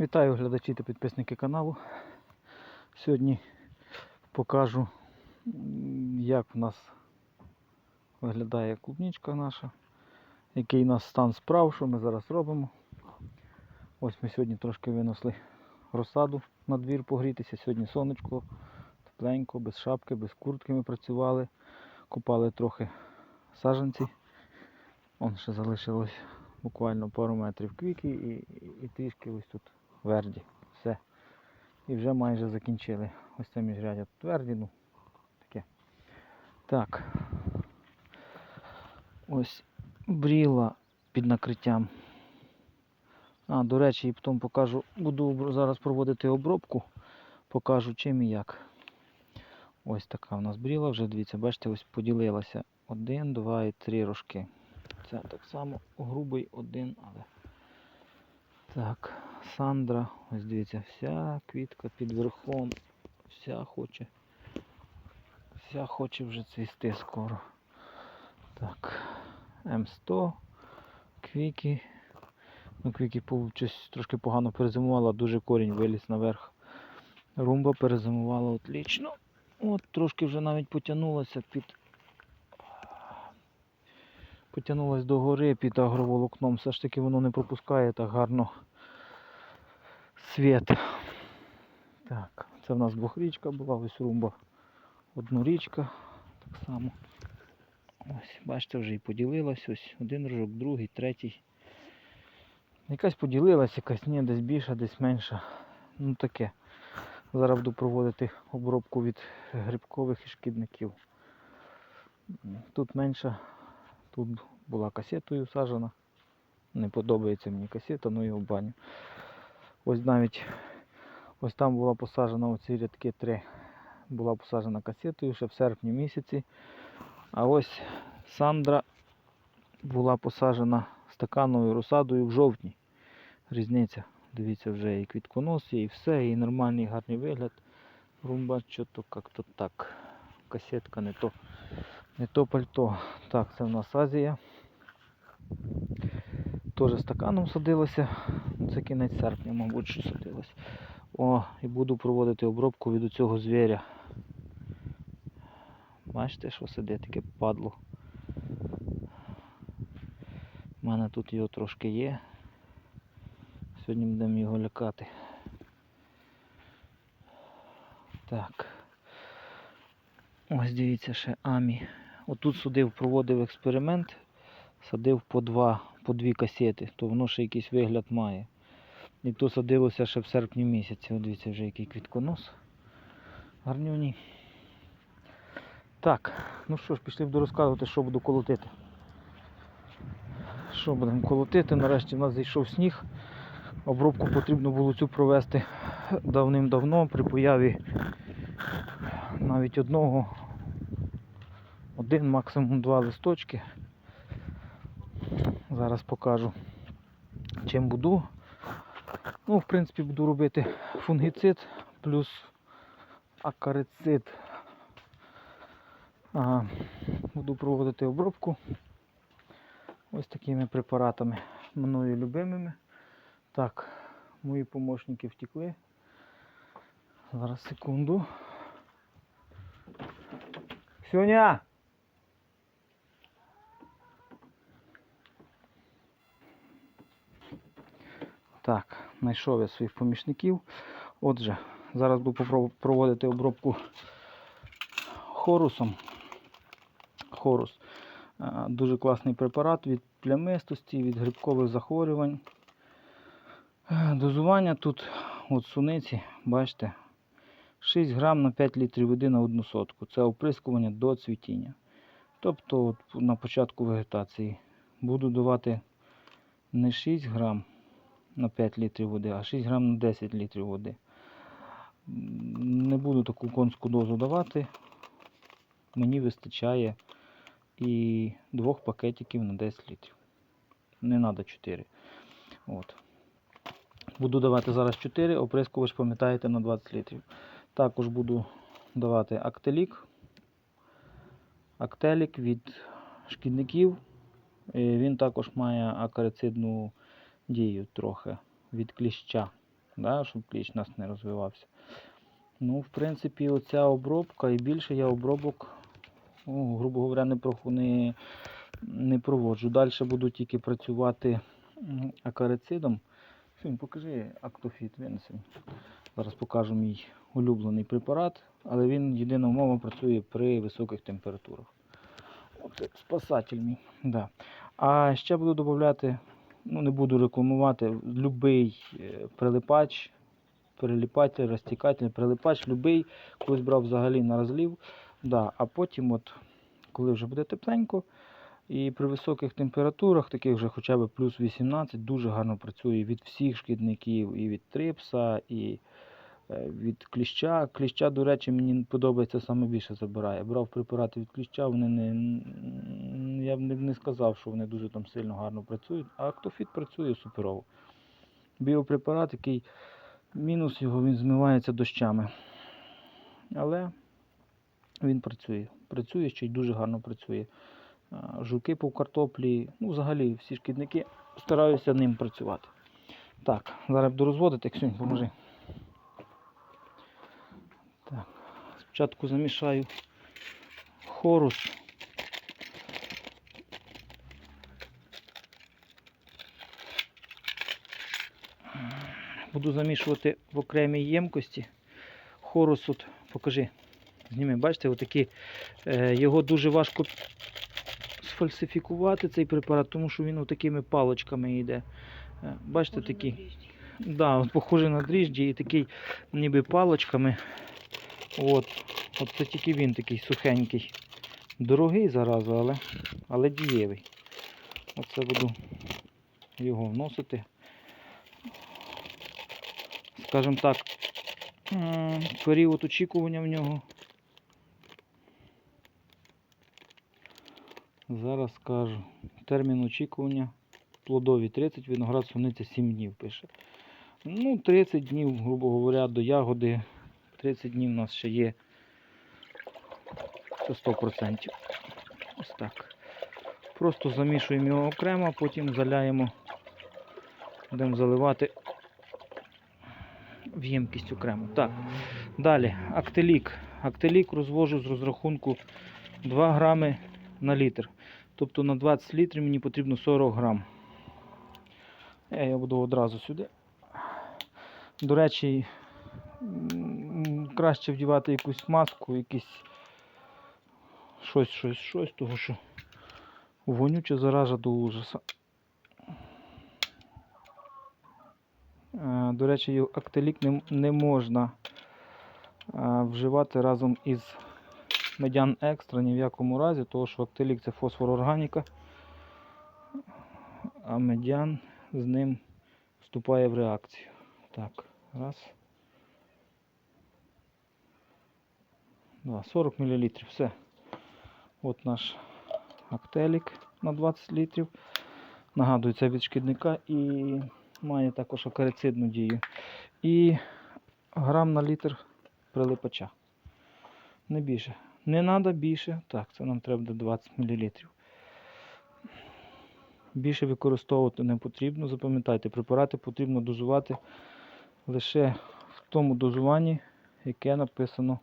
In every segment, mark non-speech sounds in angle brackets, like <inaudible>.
Вітаю глядачі та підписники каналу. Сьогодні покажу, як в нас виглядає клубничка наша, який у нас стан справ, що ми зараз робимо. Ось ми сьогодні трошки винесли розсаду на двір погрітися. Сьогодні сонечко, тепленько, без шапки, без куртки ми працювали. Купали трохи саджанці. Он ще залишилось буквально пару метрів квіки і, і, і трішки ось тут верді. Все. І вже майже закінчили. Ось це міжрядя тут верді, ну таке. Так. Ось бріла під накриттям. А, до речі, і потім покажу, буду зараз проводити обробку, покажу чим і як. Ось така у нас бріла, вже дивіться, бачите, ось поділилася. Один, два і три рожки. Це так само грубий один, але. Так, Сандра, ось дивіться, вся квітка під верхом, вся хоче. Вся хоче вже цвісти скоро. Так, М100, квіки. Ну, квіки щось трошки погано перезимувала, дуже корінь виліз наверх. Румба перезимувала отлично. От трошки вже навіть потягнулася під. Потягнулась до гори під агроволокном. Все ж таки воно не пропускає так гарно світ. Так, це в нас двохрічка була, ось румба. Однорічка. Так само. Ось, бачите, вже і поділилась. Ось один рожок, другий, третій. Якась поділилась, якась ні, десь більша, десь менша. Ну таке. Зараз буду проводити обробку від грибкових і шкідників. Тут менша, тут була касетою сажена. Не подобається мені касета, ну в баню. Ось навіть ось там була посаджена оці рядки три. Була посаджена касетою ще в серпні місяці. А ось Сандра була посаджена стакановою розсадою в жовтні. Різниця. Дивіться, вже і квітконос, і все, і нормальний гарний вигляд. Румба що-то як-то так. Касетка не то. Не то пальто. Так, це в нас Азія. Теж стаканом садилося. Ну, Це кінець серпня, мабуть, що садилось. О, і буду проводити обробку від цього звіря. Бачите, що сидить таке падло. У мене тут його трошки є. Сьогодні будемо його лякати. Так. Ось дивіться ще Амі. Отут судив, проводив експеримент, садив по два, по дві касети, то воно ще якийсь вигляд має. І то садилося ще в серпні місяці. От дивіться вже який квітконос. Гарнюній. Так, ну що ж, пішли буду розказувати, що буду колотити. Що будемо колотити? Нарешті в нас зайшов сніг. Обробку потрібно було цю провести давним-давно при появі навіть одного, один, максимум два листочки. Зараз покажу, чим буду. Ну, в принципі, буду робити фунгіцид плюс акарицид. Буду проводити обробку ось такими препаратами мною любимими. Так, мої помощники втекли. Зараз секунду. Ксюня! Так, знайшов я своїх помічників. Отже, зараз буду проводити обробку хорусом. Хорус. Е, Дуже класний препарат від плямистості, від грибкових захворювань. Е, Дозування тут от суниці, бачите, 6 грам на 5 літрів води на одну сотку. Це оприскування до цвітіння. Тобто от на початку вегетації буду давати не 6 грам на 5 літрів води, а 6 грам на 10 літрів води. Не буду таку конську дозу давати. Мені вистачає і двох пакетиків на 10 літрів. Не треба 4. От. Буду давати зараз 4, оприскувач, пам'ятаєте, на 20 літрів. Також буду давати актелік. Актелік від шкідників. Е, Він також має акарицидну дію трохи від кліща. да, щоб кліщ у нас не розвивався. Ну, в принципі, оця обробка і більше я обробок, ну, грубо говоря, не, не, не проводжу. Далі буду тільки працювати акарицидом. Сьогодні покажи актофіт, винеси. Зараз покажу мій улюблений препарат, але він єдина умова працює при високих температурах. Оце спасатель мій. Да. А ще буду додати, ну не буду рекламувати, любий е, прилипач, прилипатель, розтікатель, прилипач, любий, колись брав взагалі на розлів. Да. А потім, от, коли вже буде тепленько, і при високих температурах, таких вже хоча б плюс 18, дуже гарно працює від всіх шкідників, і від трипса, і від кліща. Кліща, до речі, мені подобається саме більше забирає. Брав препарати від кліща, вони не, я б не, не сказав, що вони дуже там сильно гарно працюють, а актофіт працює суперово. Біопрепарат, який мінус його, він змивається дощами. Але він працює. Працює ще й дуже гарно працює. Жуки по картоплі, ну взагалі всі шкідники стараюся ним працювати. Так, зараз буду розводити, Ксюнь, поможи. Так, спочатку замішаю хорус. Буду замішувати в окремій ємкості. Хорус, от, покажи. Зніми, бачите, отакі, е, його дуже важко сфальсифікувати цей препарат, тому що він такими палочками йде. Е, Бачите, такі. Да, от похоже на дріжджі і такий ніби палочками. От. От це тільки він такий сухенький. Дорогий зараза, але, але дієвий. Оце буду його вносити. Скажімо так, період очікування в нього. Зараз скажу. Термін очікування плодові 30, виноград суниця 7 днів пише. Ну, 30 днів, грубо говоря, до ягоди. 30 днів у нас ще є. Це 100%. Ось так. Просто замішуємо його окремо, потім заляємо, будемо заливати в ємкість окремо. Так. Далі, актелік. Актелік розвожу з розрахунку 2 грами на літр. Тобто на 20 літрів мені потрібно 40 грам. Я його буду одразу сюди. До речі, краще вдівати якусь маску, якийсь щось, щось, щось, того що вонюча заража до ужаса. Е, До речі, актелік не, не можна е, вживати разом із медян екстра ні в якому разі, тому що актелік це фосфор органіка, а медян з ним вступає в реакцію. Так, раз. Два, 40 мл. Все. От наш актелік на 20 літрів. Нагадую, це від шкідника і має також акарицидну дію. І грам на літр прилипача. Не більше. Не треба більше. Так, це нам треба буде 20 мл. Більше використовувати не потрібно. Запам'ятайте, препарати потрібно дозувати лише в тому дозуванні, яке написано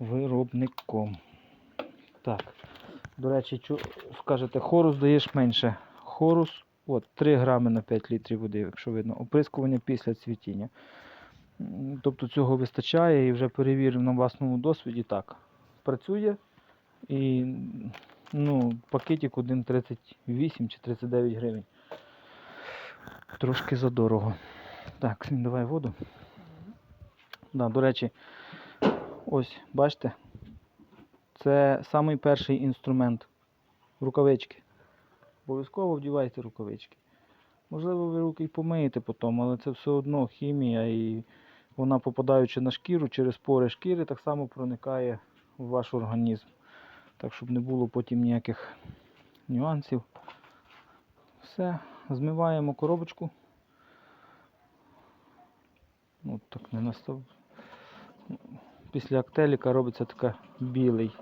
виробником. Так. До речі, чу, скажете, хорус даєш менше. Хорус, от, 3 грами на 5 літрів води, якщо видно. Оприскування після цвітіння. Тобто цього вистачає і вже перевірив на власному досвіді так. Працює і ну, пакетик 1,38 чи 39 гривень. Трошки задорого. Так, давай воду. Да, до речі, ось, бачите, це самий перший інструмент. Рукавички. Обов'язково вдівайте рукавички. Можливо, ви руки й помиєте потім, але це все одно хімія і вона, попадаючи на шкіру, через пори шкіри, так само проникає в ваш організм. Так, щоб не було потім ніяких нюансів. Все, змиваємо коробочку. Ну, так не настав. Після актеліка робиться така білий,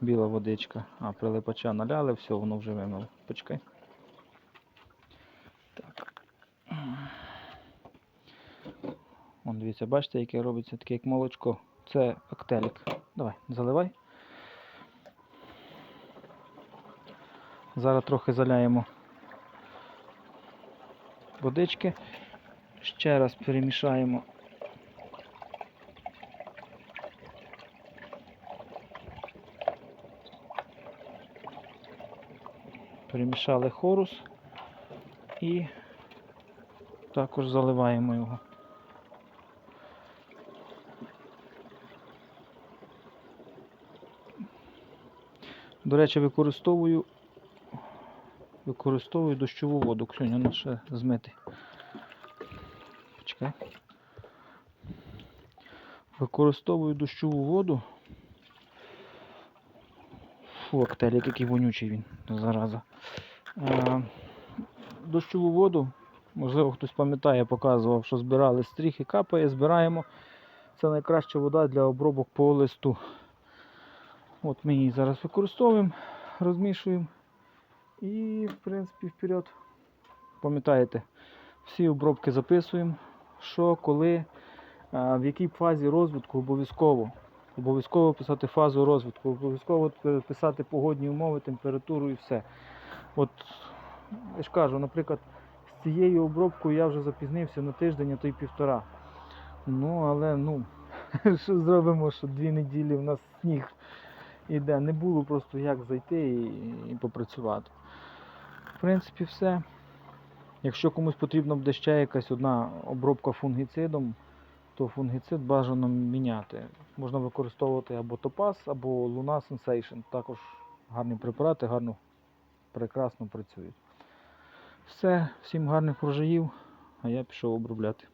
біла водичка. А, прилипача наляли, все, воно вже вимило. Почекай. Так. Вон, дивіться, бачите, яке робиться, таке як молочко. Це актелік. Давай, заливай. Зараз трохи заляємо водички. Ще раз перемішаємо. Перемішали хорус і також заливаємо його. До речі, використовую використовую дощову воду. Ксюня, ну ще змити. Почекай. Використовую дощову воду. Фу, актелік, який вонючий він, зараза. А, дощову воду, можливо, хтось пам'ятає, показував, що збирали стріхи, капає, збираємо. Це найкраща вода для обробок по листу. От ми її зараз використовуємо, розмішуємо. І, в принципі, вперед. Пам'ятаєте, всі обробки записуємо, що, коли, в якій фазі розвитку обов'язково. Обов'язково писати фазу розвитку, обов'язково писати погодні умови, температуру і все. От, я ж кажу, наприклад, з цією обробкою я вже запізнився на тиждень, а то й півтора. Ну, але ну, <laughs> що зробимо, що дві неділі в нас сніг іде. Не було просто як зайти і, і попрацювати. В принципі, все. Якщо комусь потрібна буде ще якась одна обробка фунгіцидом, то фунгіцид бажано міняти. Можна використовувати або топаз, або Luna Sensation. Також гарні препарати, гарно, прекрасно працюють. Все, всім гарних врожаїв, а я пішов обробляти.